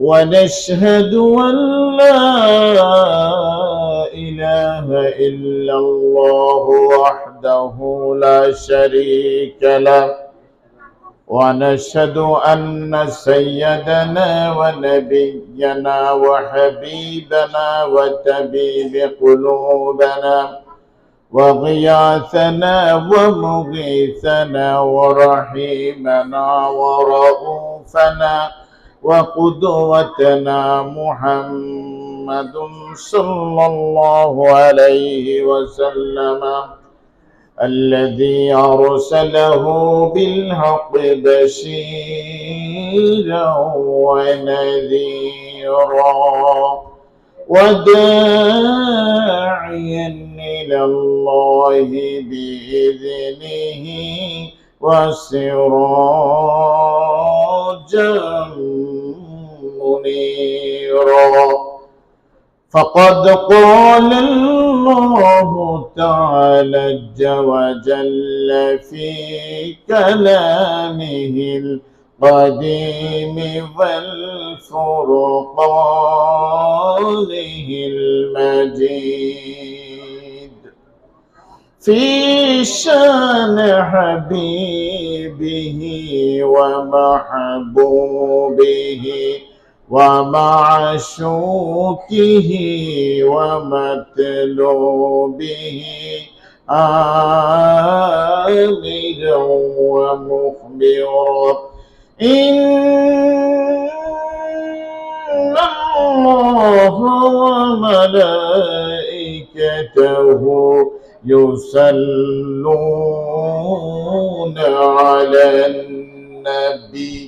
ونشهد أن لا إله إلا الله وحده لا شريك له. ونشهد أن سيدنا ونبينا وحبيبنا وتبيب قلوبنا وغياثنا ومغيثنا ورحيمنا ورؤوفنا وقدوتنا محمد صلى الله عليه وسلم الذي أرسله بالحق بشيرا ونذيرا وداعيا إلى الله بإذنه وسراجا منيرا فقد قال الله تعالى وجل في كلامه القديم والفرقانه المجيد. في شان حبيبه ومحبوبه ومعشوقه ومطلوبه آمرا ومخبرا إن الله وملائكته يصلون على النبي.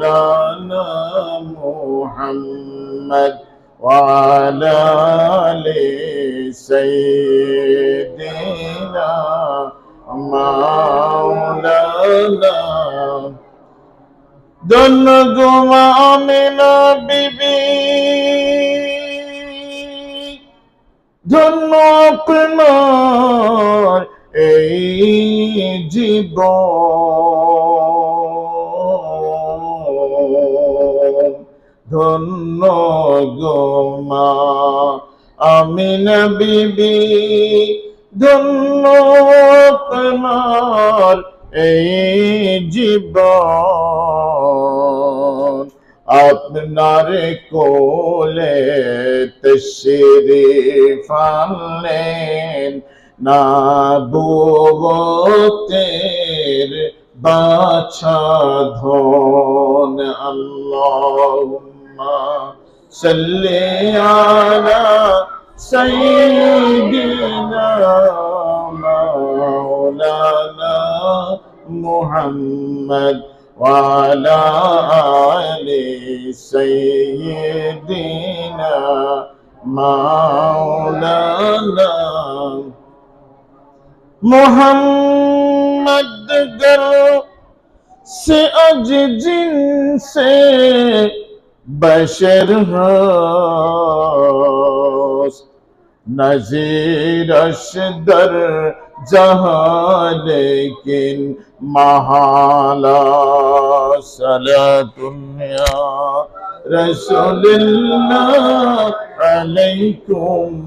مولانا محمد وعلى آل سيدنا مولانا دن گما আমিনা বিবি ধন্য আপনার এই জীবন ধন্য গোমা আমিনা বিবি, ধন্য আপনার এই জীবন। আপনার কোলে তশরিফ আনলেন না বুবতের বাছা ধন আল্লাহুম্মা صل على سيدنا مولانا محمد وعلى آل سيدنا مولانا محمد گر سے اج جن سے بشر هست نظیرش در جہاں لیکن محالا صلاة یا رسول اللہ علیکم.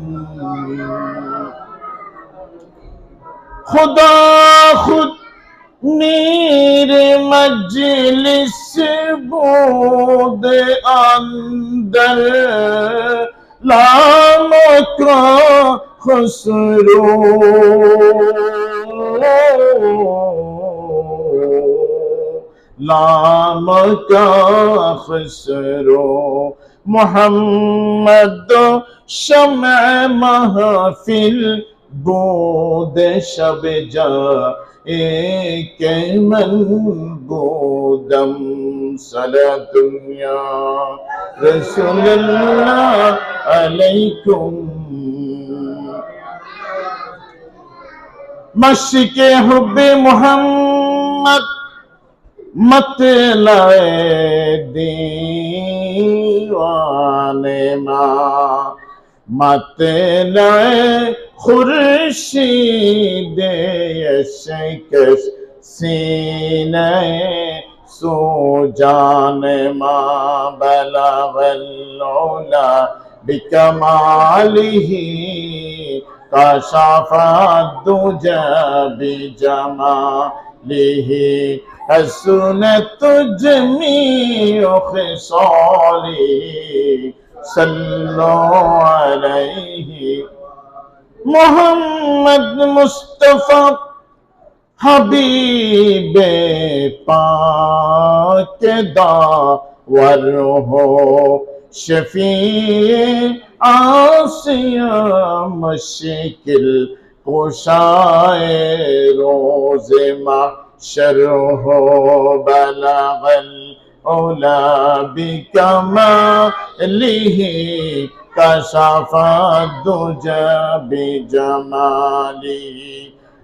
خدا خود मेरे मजलिस बोद अंदर लाम का खुसरो लाम का खुसरो मोहम्मद शम महफिल बोद शब जा إليك منبودا صلاة يا رسول الله عليكم مشق حب محمد مطلع دیوان ما مطلع খুরশিদ শিকশ সিনে সুজান মা বলাবল্লোলা বিকমালিহি কাশাফাদ দুজা বিজমালিহি حسنت جميع خصاله صلوا عليه محمد مصطفى حبيب پاک دا وره شفیع آسیہ مشکل قشائے روز ما شرح بلغ الأولى بكمال كشف الدجى بجماله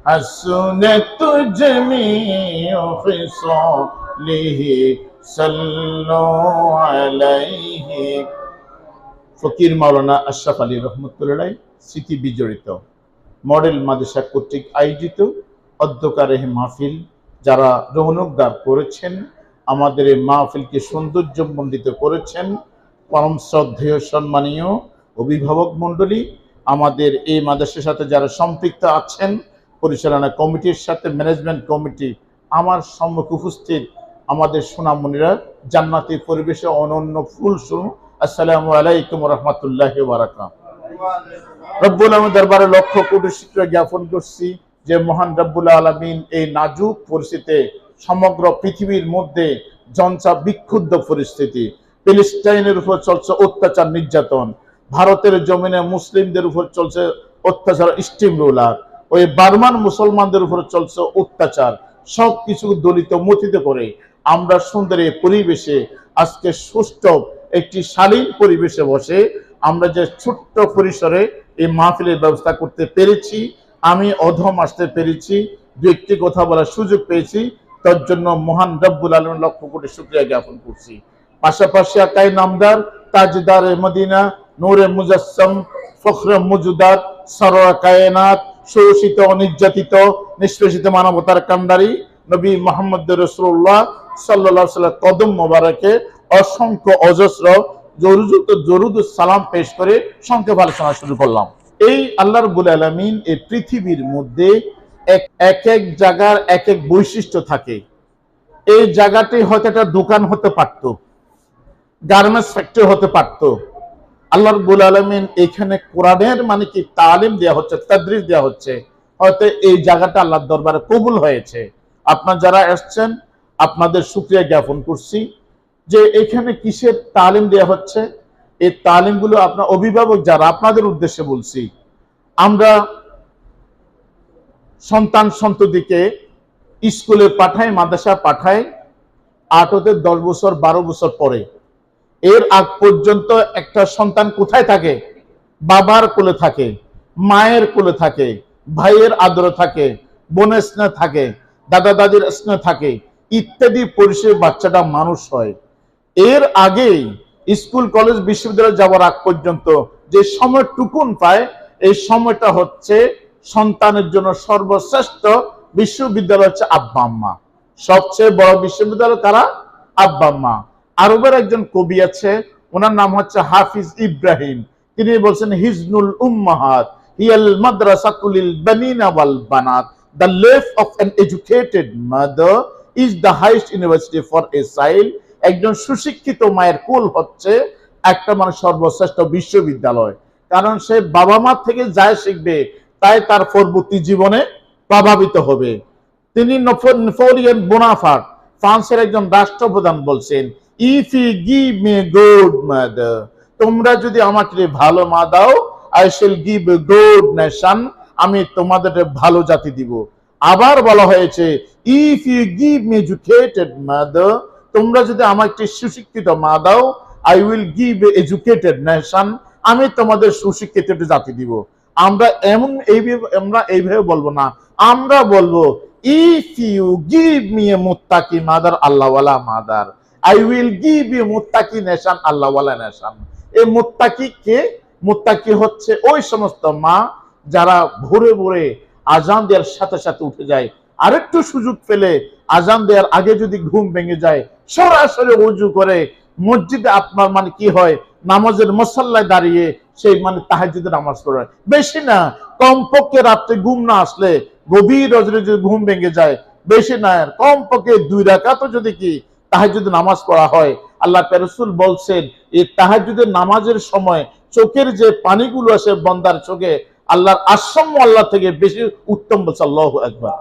حسنت جميع خصاله صلوا عليه ফকির মাওলানা আশরাফ আলী রহমতুল্লাহ স্মৃতি বিজড়িত মডেল মাদ্রাসা কর্তৃক আয়োজিত অধ্যকার এই মাহফিল যারা রৌনকদার করেছেন আমাদের এই মাহফিলকে সৌন্দর্যমণ্ডিত করেছেন পরম শ্রদ্ধেয় সম্মানীয় অভিভাবক মণ্ডলী, আমাদের এই মাদ্রাসার সাথে যারা সম্পৃক্ত আছেন, পরিচালনা কমিটির সাথে ম্যানেজমেন্ট কমিটি আমার সম্মুখে উপস্থিত আমাদের সোনামণিরা, জান্নাতি পরিবেশে অনন্য ফুল শুরু আসসালামু আলাইকুম রহমতুল্লাহ রব্বুল আলম দরবারে লক্ষ কোটি শুক্র জ্ঞাপন করছি যে মহান রব্বুল আলমিন এই নাজুক পরিস্থিতিতে সমগ্র পৃথিবীর মধ্যে জনসা বিক্ষুব্ধ পরিস্থিতি ফিলিস্টাইনের উপর চলছে অত্যাচার, নির্যাতন। ভারতের জমিনে মুসলিমদের উপর চলছে অত্যাচার স্টিম রোলার ওই বার্মান মুসলমানদের উপর চলছে অত্যাচার। সব কিছু দলিত মথিত করে আমরা সুন্দর এই পরিবেশে, আজকে সুষ্ঠু একটি শালীন পরিবেশে বসে আমরা যে ছোট্ট পরিসরে এই মাহফিলের ব্যবস্থা করতে পেরেছি, আমি অধম আসতে পেরেছি, দু একটি কথা বলার সুযোগ পেয়েছি, তার জন্য মহান রব্বুল আলম লক্ষ কোটি শুক্রিয়া জ্ঞাপন করছি। পাশাপাশি আকাই নামদার তাজদার মদিনা, নূরে মুজাসম, ফখরে মজুদার সরোয়া কায়নাত, শোষিত, অনির্যাতিত, নিষ্পেষিত মানবতার কান্ডারি নবী মোহাম্মদ রসুল্লাহ সাল্লাহ সাল্লাহ কদম মোবারকে অসংখ্য অজস্র জরুজুত জরুদ সালাম পেশ করে সংক্ষেপ আলোচনা শুরু করলাম। এই আল্লাহ রবুল আলমিন এই পৃথিবীর মধ্যে এক এক জায়গার এক এক বৈশিষ্ট্য থাকে। এই জায়গাটি হয়তো একটা দোকান হতে পারত গার্মেন্টস ফ্যাক্টরি হতে পারত। আল্লাহ রবুল আলমিন এখানে কোরআনের মানে কি? তালিম দেওয়া হচ্ছে, তাদরিস দেওয়া হচ্ছে। হয়তো এই জায়গাটা আল্লাহর দরবারে কবুল হয়েছে। আপনার যারা এসছেন, আপনাদের সুক্রিয়া জ্ঞাপন করছি যে এখানে কিসের তালিম দেওয়া হচ্ছে? এই তালিমগুলো আপনার অভিভাবক যারা, আপনাদের উদ্দেশ্যে বলছি, আমরা সন্তান সন্ততিকে স্কুলে পাঠাই মাদ্রাসা পাঠাই আট হতে দশ বছর, বারো বছর পরে এর আগ পর্যন্ত একটা সন্তান কোথায় থাকে? বাবার কোলে থাকে, মায়ের কোলে থাকে, ভাইয়ের আদরে থাকে, বোনের স্নেহ থাকে, দাদা দাদির স্নেহ থাকে, ইত্যাদি পরিষেবা বাচ্চাটা মানুষ হয়। এর আগেই স্কুল, কলেজ, বিশ্ববিদ্যালয় যাওয়ার আগ পর্যন্ত যে সময় টুকুন পায়, এই সময়টা হচ্ছে সন্তানের জন্য সর্বশ্রেষ্ঠ বিশ্ববিদ্যালয় হচ্ছে আব্বা, আম্মা। সবচেয়ে বড় বিশ্ববিদ্যালয় কারা? আব্বা, আম্মা। আরবের একজন কবি আছে, ওনার নাম হচ্ছে হাফিজ ইব্রাহিম। তিনি বলছেন, হিজনুল উম্মাহাত বানিনা ওয়াল বানাত। of an educated mother is the highest university for a child একজন সুশিক্ষিত মায়ের কুল হচ্ছে একটা মানে সর্বশ্রেষ্ঠ বিশ্ববিদ্যালয়। কারণ সে বাবা মা থেকে যাই শিখবে, তাই তার পরবর্তী জীবনে প্রভাবিত হবে। তিনি বোনাফার্ট, ফ্রান্সের একজন রাষ্ট্রপ্রধান বলছেন if you give me good mother তোমরা যদি আমাকে ভালো মা দাও আই শিল গিভ এ গুড নেশন আমি তোমাদের ভালো জাতি দিব। আবার বলা হয়েছে if you give me educated mother তোমরা যদি আমাকে সুশিক্ষিত মা দাও I will give educated nation আমি তোমাদের সুশিক্ষিত জাতি দিব। আমরা এমন এইভাবে, আমরা এইভাবে বলব না। আমরা বলব if you give me a মুত্তাকি মাদার আল্লাহওয়ালা mother I will give you মুত্তাকি নেশন, আল্লাহওয়ালা নেশন। এই মুত্তাকি কে? মুত্তাকি হচ্ছে ওই সমস্ত মা যারা ভোরে ভোরে আজান দেওয়ার সাথে সাথে উঠে যায়। আরেকটু সুযোগ পেলে আজান দেওয়ার আগে যদি ঘুম ভেঙে যায়, সরাসরি উজু করে মসজিদে আপনার মানে কি হয়? নামাজের মশাল্লায় দাঁড়িয়ে সেই মানে তাহাজুদের নামাজ পড়ে বেশি না, কমপক্ষে রাত্রে ঘুম না আসলে গভীর রজরে যদি ঘুম ভেঙে যায়, বেশি না, কমপক্ষে দুই রাকাতও যদি কি তাহাজুদের নামাজ পড়া হয়। আল্লাহ পেরসুল বলছেন, এই তাহাজুদের নামাজের সময় চোখের যে পানিগুলো আসে বন্দার চোখে, আল্লাহর আশ্রম আল্লাহ থেকে বেশি উত্তম বলছে, আল্লাহ একবার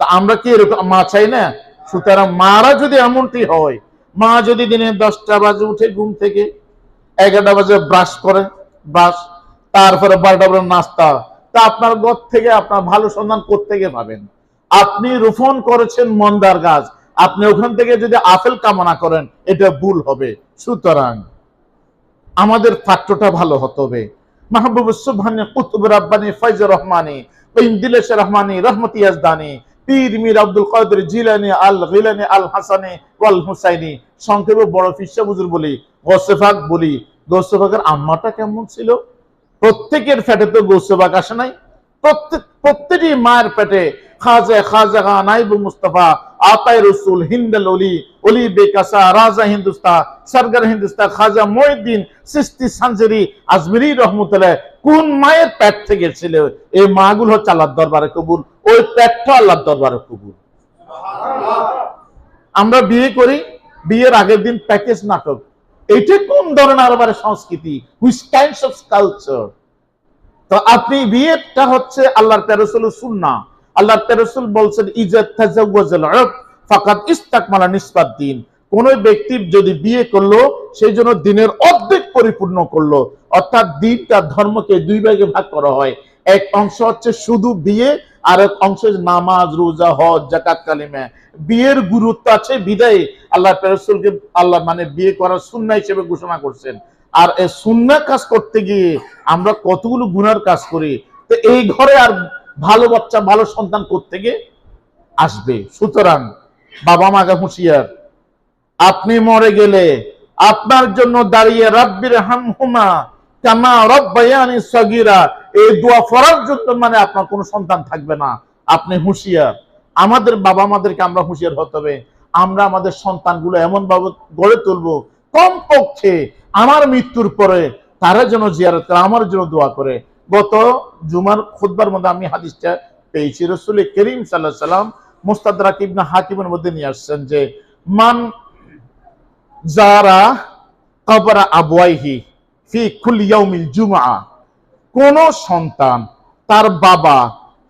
তা আমরা কি এরকম, মা চাই না? সুতরাং মারা যদি এমনটি হয়, মা যদি দিনে দশটা বাজে উঠে ঘুম থেকে, এগারোটা বাজে ব্রাশ করে, ব্রাশ, তারপরে বারোটা বাজে নাস্তা, তা আপনার ঘর থেকে আপনার ভালো সন্ধান করতে থেকে পাবেন? আপনি রোপণ করেছেন মন্দার গাছ আপনি ওখান থেকে যদি আপেল কামনা করেন, এটা ভুল হবে। সুতরাং আমাদের পাত্রটা ভালো হতে হবে। মাহবুব সুবহানি কুতুব রাব্বানি রহমানি রহমানি, রহমতি পীর মীর আব্দুল কাদের জিলানি, আল গিলানি, আল হাসানি, ওয়াল হুসাইনি, সংক্ষেপে বড় ফিসা বুজুর বলি, গোসেফাক বলি, গোসেফাকের আম্মাটা কেমন ছিল? প্রত্যেকের ফ্যাটে তো গোসেফাক আসে নাই। প্রত্যেক প্রত্যেকটি মায়ের পেটে খাজা খাজা খান নাইব মুস্তাফা আতাই রসুল হিন্দাল অলি অলি বেকাসা রাজা হিন্দুস্তা সরগার হিন্দুস্তা খাজা মহিউদ্দিন সিস্তি সানজেরি আজমিরি রহমতুল্লাহ কোন মায়ের পেট থেকে ছিল? এই মাগুলো হচ্ছে আল্লাহর দরবারে কবুল ওই পেটটা আল্লাহর দরবারে কবুল। আমরা বিয়ে করি বিয়ের আগের দিন প্যাকেজ নাটক। এটা কোন ধরনের আবার সংস্কৃতি? হুইচ কাইন্ডস অফ কালচার তো আপনি বিয়েটা হচ্ছে আল্লাহর তেরসুল সুন্না আল্লাহর তেরসুল বলছেন ইজাত ইস্তাকমালা দিন। কোন ব্যক্তি যদি বিয়ে করল, সেই জন্য দিনের অর্ধেক পরিপূর্ণ করল। অর্থাৎ দিনটা ধর্মকে দুই ভাগে ভাগ করা হয়। এক অংশ হচ্ছে শুধু বিয়ে আর এক অংশ নামাজ, রোজা, হজ জাকাত কালিমা। বিয়ের গুরুত্ব আছে বিদায়। আল্লাহ পেরসুলকে আল্লাহ মানে বিয়ে করার সুন্না হিসেবে ঘোষণা করছেন। আর এই সুন্না কাজ করতে গিয়ে আমরা কতগুলো গুনার কাজ করি। তো এই ঘরে আর ভালো বাচ্চা, ভালো সন্তান গিয়ে আসবে। সুতরাং বাবা মাকে হুঁশিয়ার, আপনি মরে গেলে আপনার জন্য দাঁড়িয়ে রাব্বির হামহুমা কামা রব্বায়ানি এই দোয়া পড়ার জন্য মানে আপনার কোনো সন্তান থাকবে না। আপনি হুঁশিয়ার, আমাদের বাবা মাদেরকে আমরা হুঁশিয়ার হতে হবে। আমরা আমাদের সন্তানগুলো এমন ভাবে গড়ে তুলবো, কমপক্ষে আমার মৃত্যুর পরে তারা যেন জিয়ারত, আমার জন্য দোয়া করে। গত জুমার খুদবার মধ্যে আমি হাদিসটা পেয়েছি। রসুল করিম সাল্লাহ সাল্লাম মুস্তাদ রাকিবনা হাকিমের মধ্যে নিয়ে আসছেন যে, মান যারা কবরা আবওয়াইহি ফি কুল ইয়াউমিল জুমআ কোন সন্তান তার বাবা,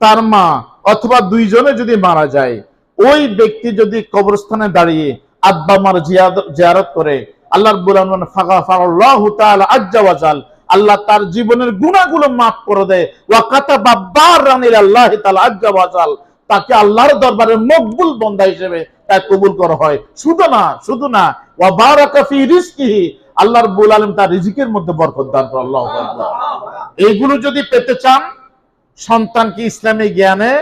তার মা অথবা দুইজনে যদি মারা যায়, ওই ব্যক্তি যদি কবরস্থানে দাঁড়িয়ে আব্বা মার জিয়ারত করে, আল্লাহর বুলান ফাঁকা ফাল্লাহু তাআলা আজ্জা ওয়াজাল আল্লাহ তার জীবনের গুণাগুলো মাফ করে দেয়। ওয়া কাতাবা বাররান ইলাল্লাহি তাআলা আজ্জা ওয়াজাল তাকে আল্লাহর দরবারে মকবুল বন্দা হিসেবে তা কবুল করা হয়। শুধু না শুধু না, ওয়া বারাকা ফি রিজকিহি। আল্লাহর বুল আলম তার রিজিকের মধ্যে বরকত দান করে আল্লাহু এইগুলো যদি পেতে চান, সন্তানকে ইসলামী জ্ঞানে,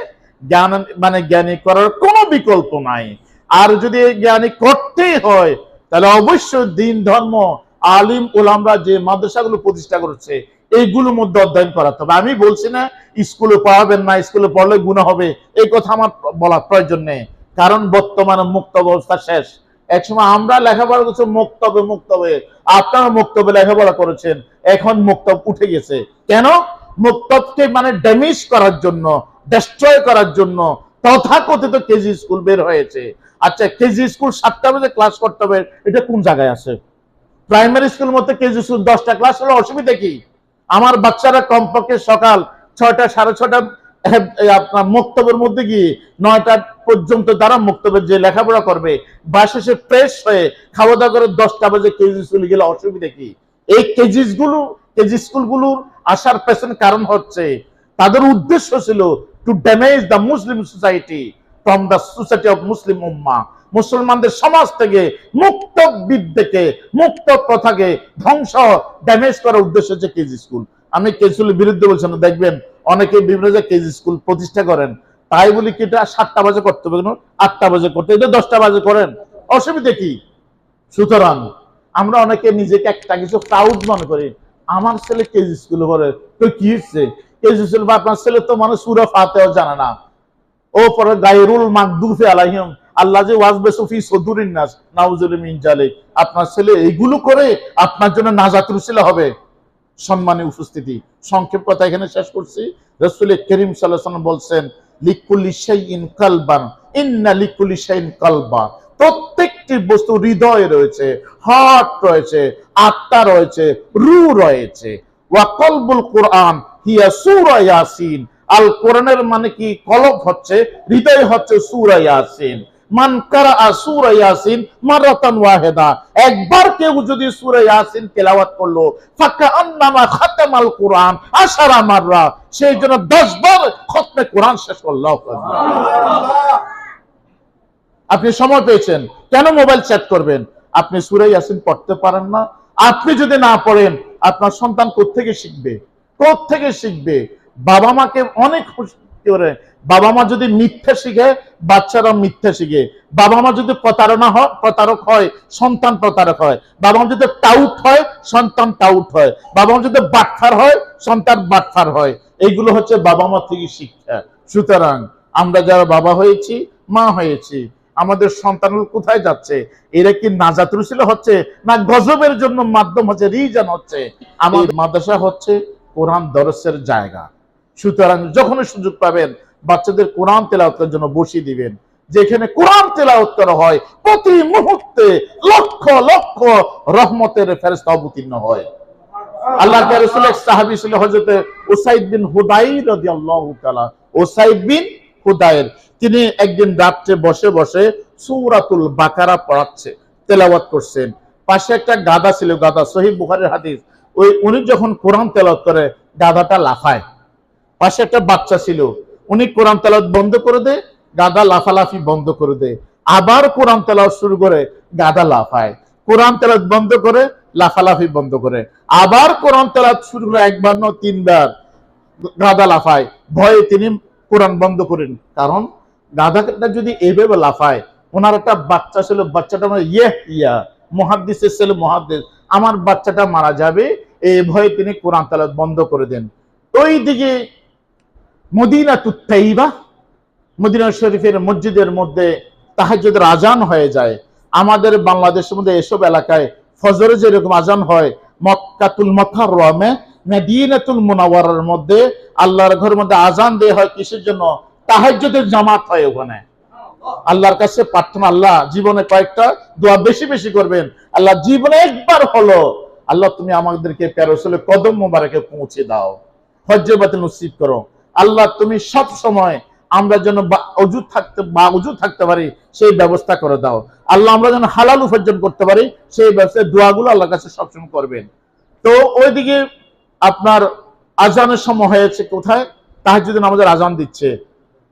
জ্ঞান মানে জ্ঞানী করার কোনো বিকল্প নাই। আর যদি জ্ঞানী করতেই হয়, তাহলে অবশ্যই দিন ধর্ম আলিম ওলামরা যে মাদ্রাসাগুলো প্রতিষ্ঠা করেছে, এইগুলোর মধ্যে অধ্যয়ন করাতে হবে। আমি বলছি না, স্কুলে পড়াবেন না, স্কুলে পড়লে গুণা হবে, এই কথা আমার বলার প্রয়োজন নেই। কারণ বর্তমানে মুক্ত ব্যবস্থা শেষ। একসময় আমরা লেখাপড়া করছি মুক্তবে মুক্তবে আপনারা মুক্তবে লেখাপড়া করেছেন, এখন মুক্তব উঠে গেছে। কেন? মুক্তবকে মানে ড্যামেজ করার জন্য ডেস্ট্রয় করার জন্য তথাকথিত কেজি স্কুল বের হয়েছে। আচ্ছা কেজি স্কুল সাতটা বাজে ক্লাস করতে হবে, এটা কোন জায়গায় আছে? প্রাইমারি স্কুল মধ্যে কেজি স্কুল দশটা ক্লাস হলে, অসুবিধা কি? আমার বাচ্চারা কমপক্ষে সকাল ছয়টা, সাড়ে ছটা আপনার মক্তবের মধ্যে গিয়ে নয়টা পর্যন্ত তারা মক্তবের যে লেখাপড়া করবে বা শেষে ফ্রেশ হয়ে খাওয়া দাওয়া করে দশটা বাজে কেজি স্কুলে গেলে অসুবিধা কি? এই কেজি গুলো কেজি স্কুলগুলোর আসার পেছনে কারণ হচ্ছে, তাদের উদ্দেশ্য ছিল to damage the Muslim society from the society of Muslim উম্মা মুসলমানদের সমাজ থেকে মুক্ত বিদ্যেকে, মুক্ত প্রথাকে ধ্বংস ড্যামেজ করার উদ্দেশ্য হচ্ছে কেজি স্কুল আমি কেজি বিরুদ্ধে বলছি না, দেখবেন অনেকে বিভিন্ন জায়গায় কেজি স্কুল প্রতিষ্ঠা করেন। তাই বলি কি, এটা সাতটা বাজে করতে হবে আটটা বাজে করতে এটা দশটা বাজে করেন। অসুবিধা কি? সুতরাং আমরা অনেকে নিজেকে একটা কিছু প্রাউড মনে করি। আমার ছেলে কেজি স্কুলে পড়ে, তো কি হচ্ছে? কেজি স্কুল বা আপনার ছেলে তো মানে সুরা ফাতেও জানে না। ও পরে গায়রুল মাকদুফে আলাইহিম আল্লাহ যে ওয়াজবে সুফি সদুরিন নাস নাউজুল মিন জালিক। আপনার ছেলে এইগুলো করে আপনার জন্য নাজাতুল ছেলে হবে। সম্মানী উপস্থিতি। সংক্ষেপ কথা এখানে শেষ করছি। রসুল করিম ওয়াসাল্লাম বলছেন শাইইন কালবান, ইন্না শাইইন কালবা। প্রত্যেকটি বস্তু হৃদয় রয়েছে হার্ট রয়েছে, আত্মা রয়েছে রু রয়েছে। ওয়া কলবুল কোরআন হিয়া সূরা ইয়াসিন। আল কোরআনের মানে কি? কলব হচ্ছে, হৃদয় হচ্ছে সূরা ইয়াসিন। কারা ইয়াসিন মারাতান ওয়াহিদা। একবার কেউ যদি সূরা ইয়াসিন তেলাওয়াত করল ফাকা আন্নামা খাতামাল কোরআন আশারা মাররা সেই জন্য 10 বার খতমে কোরআন শেষ করল। আপনি সময় পেয়েছেন, কেন মোবাইল চ্যাট করবেন? আপনি সূরা ইয়াসিন পড়তে পারেন না। আপনি যদি না পড়েন, আপনার সন্তান কোত্থেকে শিখবে? কোত্থেকে শিখবে? বাবা মাকে অনেক খুশি করে বাবা মা যদি মিথ্যা শিখে, বাচ্চারা মিথ্যা শিখে। বাবা মা যদি প্রতারণা হয়, প্রতারক হয়, সন্তান প্রতারক হয়। বাবা মা যদি টাউট হয়, সন্তান টাউট হয়। বাবা মা যদি বাটফার হয়, সন্তান বাটফার হয়। এইগুলো হচ্ছে বাবা মা থেকে শিক্ষা। সুতরাং আমরা যারা বাবা হয়েছি, মা হয়েছি, আমাদের সন্তান কোথায় যাচ্ছে? এরা কি নাজাত রুসিল হচ্ছে, না গজবের জন্য মাধ্যম হচ্ছে, রিজন হচ্ছে? আমার মাদ্রাসা হচ্ছে কোরআন দরসের জায়গা। সুতরাং যখনই সুযোগ পাবেন বাচ্চাদের কোরআন তেলাওয়াতের জন্য বসিয়ে দিবেন। যেখানে কোরআন তেলাওয়াত করা হয়, প্রতি মুহূর্তে লক্ষ লক্ষ রহমতের ফেরেস্তা অবতীর্ণ হয়। আল্লাহ এক ছিল হযরত উসাইদ বিন উসাইদ বিন হুদাইর, তিনি একদিন রাত্রে বসে বসে সূরাতুল বাকারা পড়াচ্ছে, তেলাওয়াত করছেন। পাশে একটা গাদা ছিল গাদা সহিহ বুখারীর হাদিস। ওই, উনি যখন কোরআন তেলাওয়াত করে গাদাটা লাফায়। পাশে একটা বাচ্চা ছিল উনি কোরআন তেলাওয়াত বন্ধ করে দেয় গাদা লাফালাফি বন্ধ করে দেয় আবার কোরআন তেলাওয়াত শুরু করে, গাদা লাফায়। কোরআন তেলাওয়াত বন্ধ করে, লাফালাফি বন্ধ করে। আবার কোরআন তেলাওয়াত শুরু করে একবার নয়, তিনবার, গাদা লাফায়। ভয়ে তিনি কোরআন বন্ধ করেন। কারণ গাধাটা যদি এভাবে লাফায়, ওনার একটা বাচ্চা ছিল, বাচ্চাটা মানে ইয়ে ইয়া। মহাদ্দিসের ছেলে, মহাদ্দিস। আমার বাচ্চাটা মারা যাবে, এই ভয়ে তিনি কোরআন তালাত বন্ধ করে দেন। ওই দিকে মদিনা তুত্তাইবা মদিনা শরীফের মসজিদের মধ্যে তাহাজ্জুদের আজান হয়ে যায়। আমাদের বাংলাদেশের মধ্যে এসব এলাকায় ফজরে যেরকম আজান হয়, মক্কাতুল মুকাররমে, মদিনাতুল মুনাওয়ারার মধ্যে আল্লাহর ঘরের মধ্যে আজান দেয়া হয় কিসের জন্য? তাহাজ্জুদের জামাত হয় ওখানে। আল্লাহর কাছে প্রার্থনা, আল্লাহ জীবনে কয়েকটা দোয়া বেশি বেশি করবেন। আল্লাহ জীবনে একবার হলো, আল্লাহ তুমি আমাদেরকে প্যারোসলে কদম মোবারকে পৌঁছে দাও। হজ্জে বাতিল নসিব করো। আল্লাহ তুমি সব সময় আমরা যেন অজু থাকতে, বা অজু থাকতে পারি, সেই ব্যবস্থা করে দাও। আল্লাহ আমরা যেন হালাল উপার্জন করতে পারি, সেই ব্যবসায় দোয়াগুলো আল্লাহর কাছে সবসময় করবেন। তো ওইদিকে আপনার আজানের সময় হয়েছে কোথায়? তাহাজ্জুদের আমাদের আজান দিচ্ছে।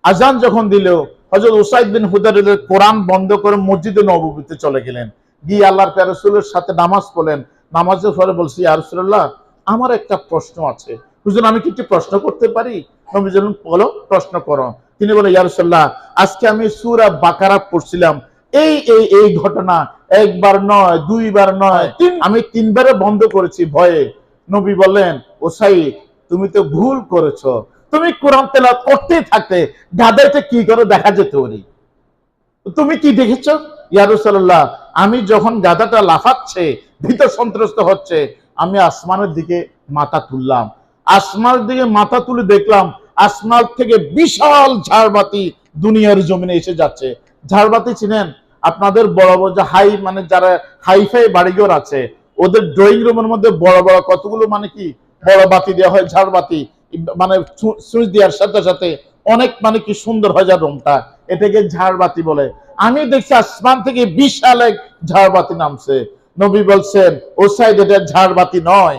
আজান যখন দিল হজরত উসাইদ বিন হুদার কোরআন বন্ধ করে মসজিদে নববীতে চলে গেলেন। গিয়ে আল্লাহর প্যারসুলের সাথে নামাজ পড়লেন। নামাজের পরে বলছি আরসুল্লাহ আমার একটা প্রশ্ন আছে। হুজুর, আমি কি একটি প্রশ্ন করতে পারি? নবী বলো প্রশ্ন করো। তিনি বলে ইয়ারসাল্লাহ আজকে আমি সুরা বাকারা পড়ছিলাম। এই এই এই ঘটনা একবার নয় দুইবার নয় তিন আমি তিনবারে বন্ধ করেছি ভয়ে। নবী বললেন ওসাই তুমি তো ভুল করেছ। তুমি কোরআন তেলা করতেই থাকতে গাদাইতে কি করে দেখা যেত ওরি তুমি কি দেখেছ? ইয়ারুসাল্লাহ আমি যখন গাদাটা লাফাচ্ছে ভীত সন্ত্রস্ত হচ্ছে আমি আসমানের দিকে মাথা তুললাম। আসমানের দিকে মাথা তুলে দেখলাম আসমাল থেকে বিশাল ঝাড়বাতি দুনিয়ার জমিনে এসে যাচ্ছে। ঝাড়বাতি চিনেন আপনাদের বড় বড় যে হাই মানে যারা হাইফাই বাড়িঘর আছে, ওদের ড্রয়িং রুমের মধ্যে বড় বড় কতগুলো মানে কি বড় বাতি দেওয়া হয়, ঝাড়বাতি মানে সুইচ দেওয়ার সাথে সাথে অনেক মানে কি সুন্দর হয় যায় রুমটা। এটাকে ঝাড়বাতি বলে। আমি দেখছি আসমান থেকে বিশাল এক ঝাড়বাতি নামছে। নবী বলছেন ও সাইড এটা ঝাড়বাতি নয়।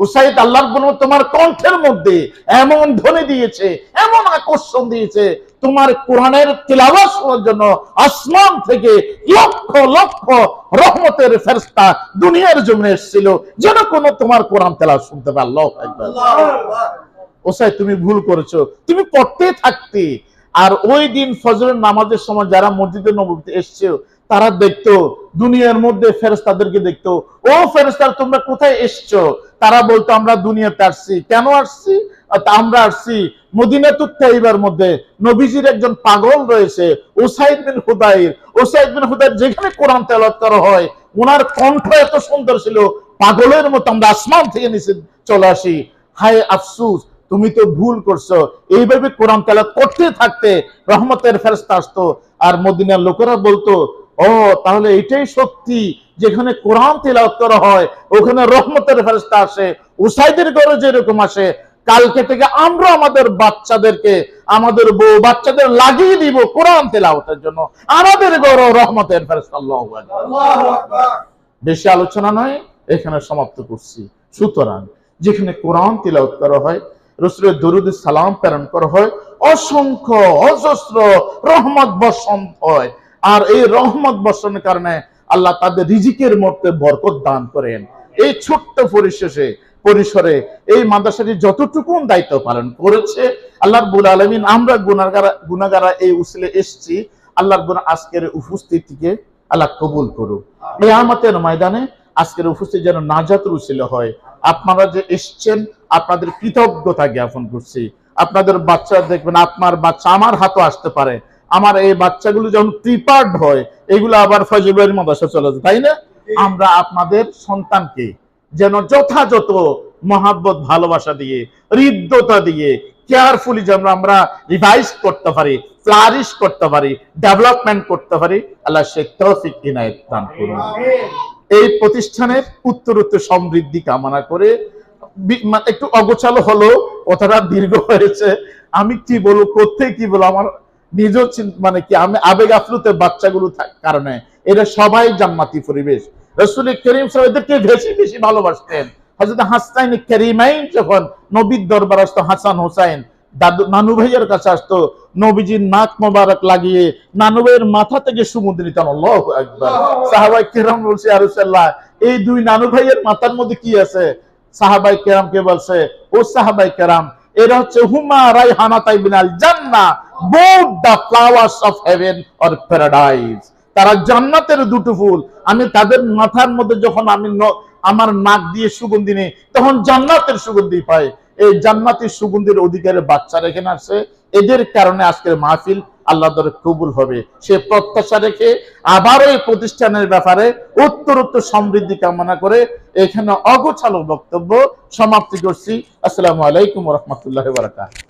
উসাইদ আল্লাহর গুণ তোমার কণ্ঠের মধ্যে এমন ধ্বনি দিয়েছে এমন আকর্ষণ দিয়েছে তোমার কোরআনের তিলাওয়াত শোনার জন্য আসমান থেকে লক্ষ লক্ষ রহমতের ফেরেশতা দুনিয়ার জমিনে এসেছিল যেন কোনো তোমার কোরআন তেলাওয়াত শুনতে পারল ওসাই তুমি ভুল করেছ। তুমি পড়তে থাকতে। আর ওই দিন ফজরের নামাজের সময় যারা মসজিদে নবীতে এসছে তারা দেখতো, দুনিয়ার মধ্যে ফেরেস্তাদেরকে দেখতো, ও ফেরেস্তার তোমরা কোথায় এসছো? তারা বলতো, আমরা দুনিয়াতে আসছি। কেন আসছি? আমরা আসছি মদিনা মধ্যে। নবীজির একজন পাগল রয়েছে, ওসাইদ বিন হুদাইর। ওসাইদ বিন হুদাইর যেখানে কোরআন তেলাওয়াত করা হয়, ওনার কণ্ঠ এত সুন্দর ছিল, পাগলের মতো আমরা আসমান থেকে নিচে চলে আসি। হায় আফসুস, তুমি তো ভুল করছ। এইভাবে কোরআন তেলাওয়াত করতে থাকতে রহমতের ফেরেশতা আসতো। আর মদিনার লোকেরা বলতো ও তাহলে এটাই সত্যি যেখানে কোরআন তেলাওয়াত করা হয় ওখানে রহমতের ফেরেশতা আসে উসাইদের ঘরে যেরকম আসে কালকে থেকে আমরা আমাদের বাচ্চাদেরকে আমাদের বউ বাচ্চাদের লাগিয়ে দিব কোরআন তেলাওয়াতের জন্য। আমাদের ঘরে রহমতের বেশি আলোচনা নয় এখানে সমাপ্ত করছি। সুতরাং যেখানে কোরআন তিলাওয়াত করা হয় রসুলের দরুদ সালাম প্রেরণ করা হয় অসংখ্য অজস্র রহমত বর্ষণ হয়। আর এই রহমত বর্ষণের কারণে আল্লাহ তাদের রিজিকের মধ্যে বরকত দান করেন। এই ছোট্ট পরিশেষে, পরিসরে এই মাদ্রাসাটি যতটুকু দায়িত্ব পালন করেছে, আল্লাহ বুল আলমিন, আমরা গুনাগারা গুনাগারা এই উসলে এসছি। আল্লাহর গুনা আজকের উপস্থিতিকে আল্লাহ কবুল করুক। এই আমাদের ময়দানে আজকের উপস্থিতি যেন নাজাত রুসিল হয়। আপনারা যে এসছেন, আপনাদের কৃতজ্ঞতা জ্ঞাপন করছি। আপনাদের বাচ্চা দেখবেন, আপনার বাচ্চা আমার হাতও আসতে পারে। আমার এই বাচ্চাগুলো যখন প্রিপার্ড হয় এগুলো আবার ফজলের মাদ্রাসা চলে যায় তাই না? আমরা আপনাদের সন্তানকে যেন যথাযথ মহাব্বত ভালোবাসা দিয়ে হৃদ্যতা দিয়ে কেয়ারফুলি যেন আমরা রিভাইজ করতে পারি ফ্লারিশ করতে পারি ডেভেলপমেন্ট করতে পারি আল্লাহ শেখ তৌফিক ইনায়ত দান করুন। এই প্রতিষ্ঠানের উত্তরোত্তর সমৃদ্ধি কামনা করে একটু অগোছালো হলো কথাটা দীর্ঘ হয়েছে। আমি কি বলব কোথায় কি বলব আমার নিজ মানে কি, আমি আবেগ আফলুতে বাচ্চাগুলো কারণে। এরা সবাই জান্নাতি পরিবেশ। রসুল করিম সাহেব এদেরকে বেশি বেশি ভালোবাসতেন। হজরত করিমাইন যখন নবীর দরবার আসতো, হাসান হোসাইন, দাদু নানু ভাইয়ের কাছে আসতো, নবীজির নাক মোবারক লাগিয়ে নানু ভাইয়ের মাথা থেকে সুমুদ্র আকবার। সাহাবাই কেরাম বলছে আরুসাল্লাহ এই দুই নানু ভাইয়ের মাথার মধ্যে কি আছে? সাহাবাই কেরামকে বলছে, ও সাহাবাই কেরাম, এরা হচ্ছে হুমা রাইহানা তাইবিনাল জান্না both the flowers of heaven or paradise তারা জান্নাতের দুটো ফুল। আমি তাদের মাথার মধ্যে যখন আমি আমার নাক দিয়ে সুগন্ধি নেই, তখন জান্নাতের সুগন্ধি পাই। এই জান্নাতের সুগন্ধির অধিকারে বাচ্চারা এখানে আসছে। এদের কারণে আজকের মাহফিল আল্লাহ কবুল হবে। সে প্রত্যাশা রেখে আবারও এই প্রতিষ্ঠানের ব্যাপারে উত্তরোত্তর সমৃদ্ধি কামনা করে এখানে অগোছালো বক্তব্য সমাপ্তি করছি। আসসালামু আলাইকুম রহমতুল্লাহ বারাকাত